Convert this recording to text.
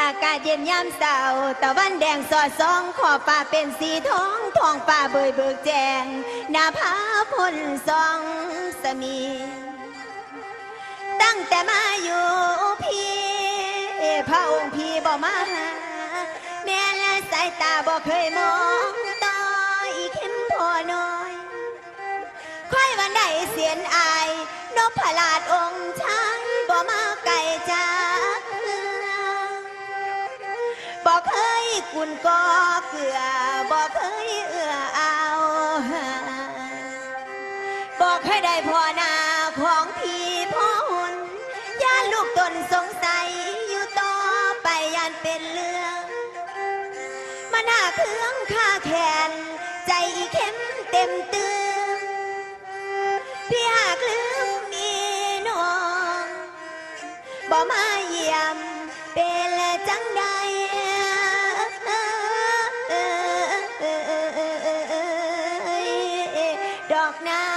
อากาศเย็นยามเสาตะวันแดงสอดส่องขอบฟ้าเป็นสีทองทองฟ้าเบยเบิกแจงหน้าผาพ่นส่องสมี ตั้งแต่มาอยู่พี่พระองค์พี่บ่มาหาแม่และสายตาบ่เคยมองต่ออีเข้มพอน้อยค่อยวันใดเสียนอายนพพลาดองค์ บ่เคยกุนกอเกลือบ่เคยเอื้อเอาบ่เคยได้พอนาของพี่พ่อหุนย่าลูกตนสงสัยอยู่ต่อไปยานเป็นเรื่องมันหาเครื่องค่าแขน ใจอีเข้มเต็มเตือนพี่หากลืมมีน้องบ่มาเยี่ยมเป็นจังใด อกนะ